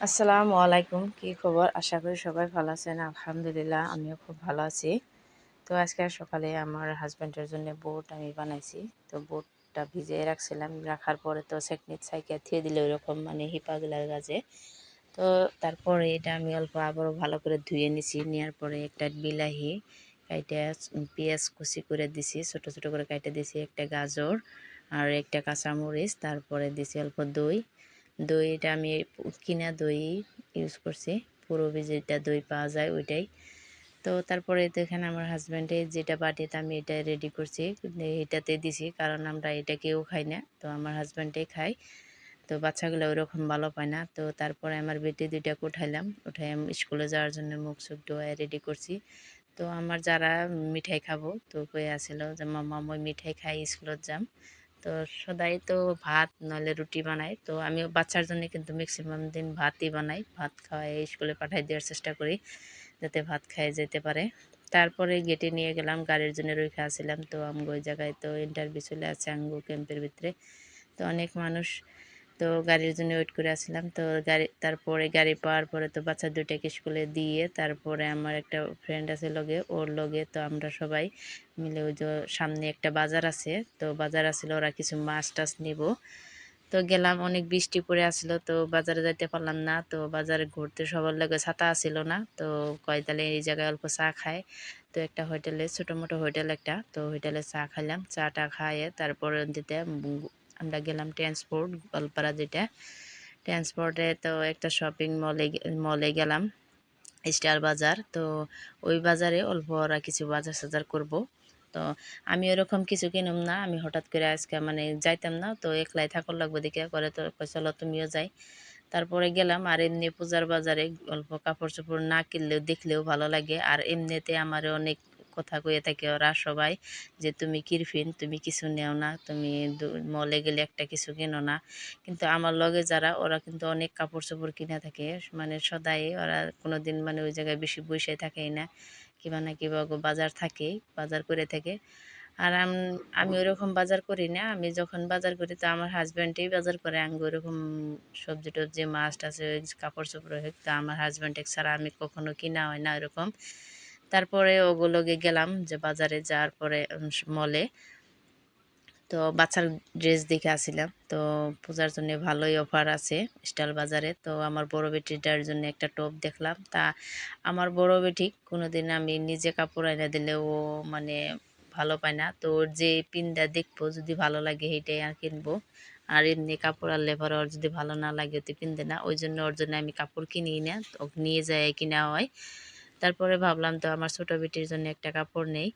আসসালামু আলাইকুম। কি খবর? আশা করি সবাই ভালো আছেন। আলহামদুলিল্লাহ, আমিও খুব ভালো আছি। তো আজকে সকালে আমার হাজব্যান্ডের জন্য বুট আমি বানাইছি। তো বুটটা ভিজিয়ে রাখছিলাম। রাখার পরে তো সেকনিট সাইকে থিয়ে দিলে ওইরকম মানে হিপাগুলার গাছে তো তারপরে এটা আমি অল্প আবারও ভালো করে ধুয়ে নিছি। নেওয়ার পরে একটা বিলাহি কাইটা পেঁয়াজ কুচি করে দিছি। ছোট ছোট করে কাইটে দিছি একটা গাজর আর একটা কাঁচামরিচ। তারপরে দিছি অল্প দই। দইটা আমি কিনা দই ইউজ করছি। পুরো যেটা দই পাওয়া যায় ওইটাই। তো তারপরে তো এখানে আমার হাজব্যান্ডে যেটা বাটিতে আমি এটা রেডি করছি। এটাতে দিছি কারণ আমরা এটা কেউ খাই না। তো আমার হাজব্যান্ডে খায়। তো বাচ্চাগুলো ওইরকম ভালো পায় না। তো তারপরে আমার বেটি দুইটা উঠাইলাম। উঠাই স্কুলে যাওয়ার জন্য মুখ চুখ ডোয়ায় রেডি করছি। তো আমার যারা মিঠাই খাব তো কয়ে আসিল যে মামা মই মিঠাই খাই স্কুলত যাম। তো সদাই তো ভাত নলে রুটি বানাই। তো আমি বাচ্চার জন্য কিন্তু ম্যাক্সিমাম দিন ভাতই বানাই। ভাত খাওয়াই, স্কুলে পাঠাই দেওয়ার চেষ্টা করি যাতে ভাত খাই যেতে পারে। তারপরে গেটে নিয়ে গেলাম, গাড়ির জন্য রেখে আসছিলাম। তো আমি ওই জায়গায় তো ইন্টারভিউ চলে আছে আঙ্গু ক্যাম্পের ভিতরে। তো অনেক মানুষ তো গাড়ির জন্য ওয়েট করে আসলাম তো গাড়ি, তারপরে গাড়ি পাওয়ার পরে তো বাচ্চা দুটাকে স্কুলে দিয়ে তারপরে আমার একটা ফ্রেন্ড আছে লগে, ওর লগে তো আমরা সবাই মিলে ওই যে সামনে একটা বাজার আছে। তো বাজার আসলে ওরা কিছু মাছ টাছ নিব। তো গেলাম, অনেক বৃষ্টি পড়ে আসলো, তো বাজারে যাইতে পারলাম না। তো বাজারে ঘুরতে সবার লগে ছাতা আসিল না। তো কয় তাহলে এই জায়গায় অল্প চা খায় তো একটা হোটেলে ছোটো মোটো হোটেল একটা, তো হোটেলে চা খাইলাম। চাটা খাইয়ে তারপরে দিতে আমরা গেলাম ট্রান্সপোর্ট গলপাড়া যেটা। ট্রান্সপোর্টে তো একটা শপিং মলে মলে গেলাম স্টার বাজার তো ওই বাজারে অল্প ওরা কিছু বাজার সাজার করব। তো আমি ওরকম কিছু কিনুম না, আমি হঠাৎ করে আজকে মানে যাইতাম না, তো একলাই থাকর লাগবো দেখে করে তো চলো তুমিও যাই। তারপরে গেলাম, আর এমনি পূজার বাজারে অল্প কাপড় চোপড় না কিনলেও দেখলেও ভালো লাগে। আর এমনিতে আমার অনেক কথা কয়ে থাকে ওরা সবাই যে তুমি কিরফিন, তুমি কিছু নেও না, তুমি মলে গেলে একটা কিছু কেনো না। কিন্তু আমার লগে যারা, ওরা কিন্তু অনেক কাপড় চোপড় কিনে থাকে মানে সদাই ওরা কোনো দিন মানে ওই জায়গায় বেশি বসে থাকেই না, কিবা না কিবা বাজার থাকে, বাজার করে থাকে। আর আমি ওইরকম বাজার করি না, আমি যখন বাজার করি তো আমার হাজব্যান্ডেই বাজার করে আমি ওইরকম সবজি টবজি মাছ টাছ কাপড় চোপড় হোক, তো আমার হাজব্যান্ড ছাড়া আমি কখনো কিনা হয় না ওইরকম তারপরে ওগুলোকে গেলাম যে বাজারে যাওয়ার পরে মলে তো বাচ্চার ড্রেস দেখে আসছিলাম। তো পূজার জন্য ভালোই অফার আছে স্টাইল বাজারে। তো আমার বড় বেটিটার জন্য একটা টপ দেখলাম। তা আমার বড় বেটি কোনোদিন আমি নিজে কাপড় এনে দিলে ও মানে ভালো পায় না। তো ওর যে পিনটা দেখব, যদি ভালো লাগে সেইটাই আর কিনবো। আর এমনি কাপড় আর লেবার ওর যদি ভালো না লাগে, ওতে কিনতে না। ওই জন্য ওর জন্য আমি কাপড় কিনি না। নিয়ে যায় কিনা হয়। তারপরে ভাবলাম তো আমার ছোটো বেটির জন্য একটা কাপড় নেই।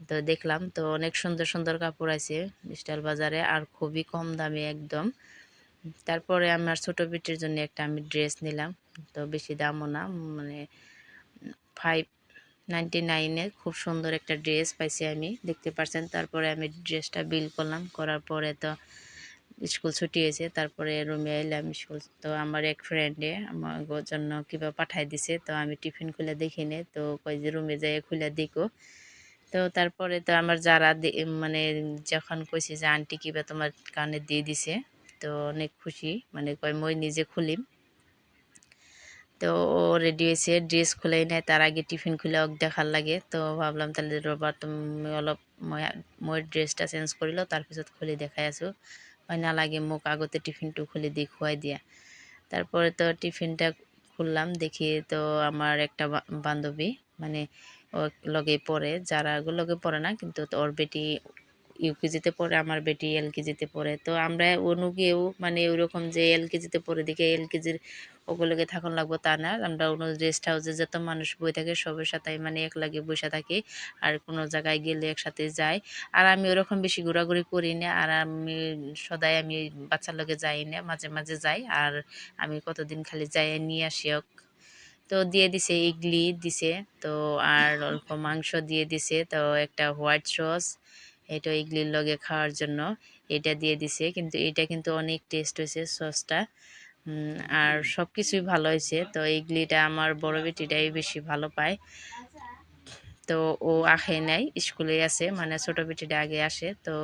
তো দেখলাম তো অনেক সুন্দর সুন্দর কাপড় আছে স্টাইল বাজারে আর খুবই কম দামে একদম। তারপরে আমার ছোটো বেটির জন্য একটা আমি ড্রেস নিলাম। তো বেশি দামও না মানে ফাইভ নাইনটি নাইনে খুব সুন্দর একটা ড্রেস পাইছি আমি, দেখতে পাচ্ছেন তারপরে আমি ড্রেসটা বিল করলাম, করার পরে তো স্কুল ছুটি হয়েছে, তারপরে রুমে এলাম স্কুল। তো আমার এক ফ্রেন্ডে আমার জন্য কিবা পাঠাই দিছে, তো আমি টিফিন খুলে দেখি নে, তো কই যে রুমে যাই খুলে দেখো। তো তারপরে তো আমার যারা মানে যখন কইছি যে, আন্টি কিবা তোমার কানে দিয়ে দিছে তো অনেক খুশি মানে কয়, মই নিজে খুলিম। তো ও রেডি হয়েছে ড্রেস খুলেই নেয় তার আগে টিফিন খুলে ওক দেখার লাগে। তো ভাবলাম তাহলে রোববার তুমি অলপ মই ড্রেসটা চেঞ্জ করিল তাৰপিছত খুলি দেখাই আছোঁ। হয় না লাগে মোক আগতে টিফিনটো খুলি দি খুৱাই দিয়া। তারপরে তো টিফিনটা খুললাম, দেখি তো আমার একটা বান্ধবী মানে ও লগে পড়ে, যারা লগে পড়ে না, কিন্তু ওর বেটি ইউকেজিতে পড়ে, আমার বেটি এলকেজিতে পড়ে। তো আমরা অনুগেও মানে ওইরকম যে এলকেজিতে পড়ে দিকে এলকেজির ওগুলোকে থাকুন লাগবো তা না। আমরা অন্য রেস্ট হাউসে যত মানুষ বই থাকে, সবের সাথে মানে এক লাগে বসে থাকি আর কোনো জায়গায় গেলে একসাথে যাই। আর আমি ওরকম বেশি ঘোরাঘুরি করি না, আর আমি সদাই আমি বাচ্চার লোকে যাই না, মাঝে মাঝে যাই। আর আমি কতদিন খালি যাই নিয়ে আসি তো দিয়ে দিছে ইডলি দিছে, তো আর অল্প মাংস দিয়ে দিছে, তো একটা হোয়াইট সস এটা ইডলির লগে খাওয়ার জন্য এটা দিয়ে দিছে। কিন্তু এটা কিন্তু অনেক টেস্ট হয়েছে সসটা। আর সব কিছুই ভালো হয়েছে। তো ইডলিটা আমার বড় বেটিটাই বেশি ভালো পায়। তো ও আখে নাই স্কুলে আছে মানে ছোট বেটিটা আগে আসে। তো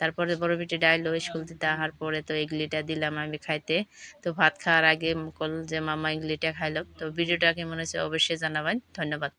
তারপরে বড় বেটিটা আইলো স্কুল থেকে আসার পরে তো ইগলিটা দিলাম আমি খাইতে। তো ভাত খাওয়ার আগে কল যে মামা ইগলিটা খাইলো। তো ভিডিওটা কেমন হয়েছে অবশ্যই জানাবেন। ধন্যবাদ।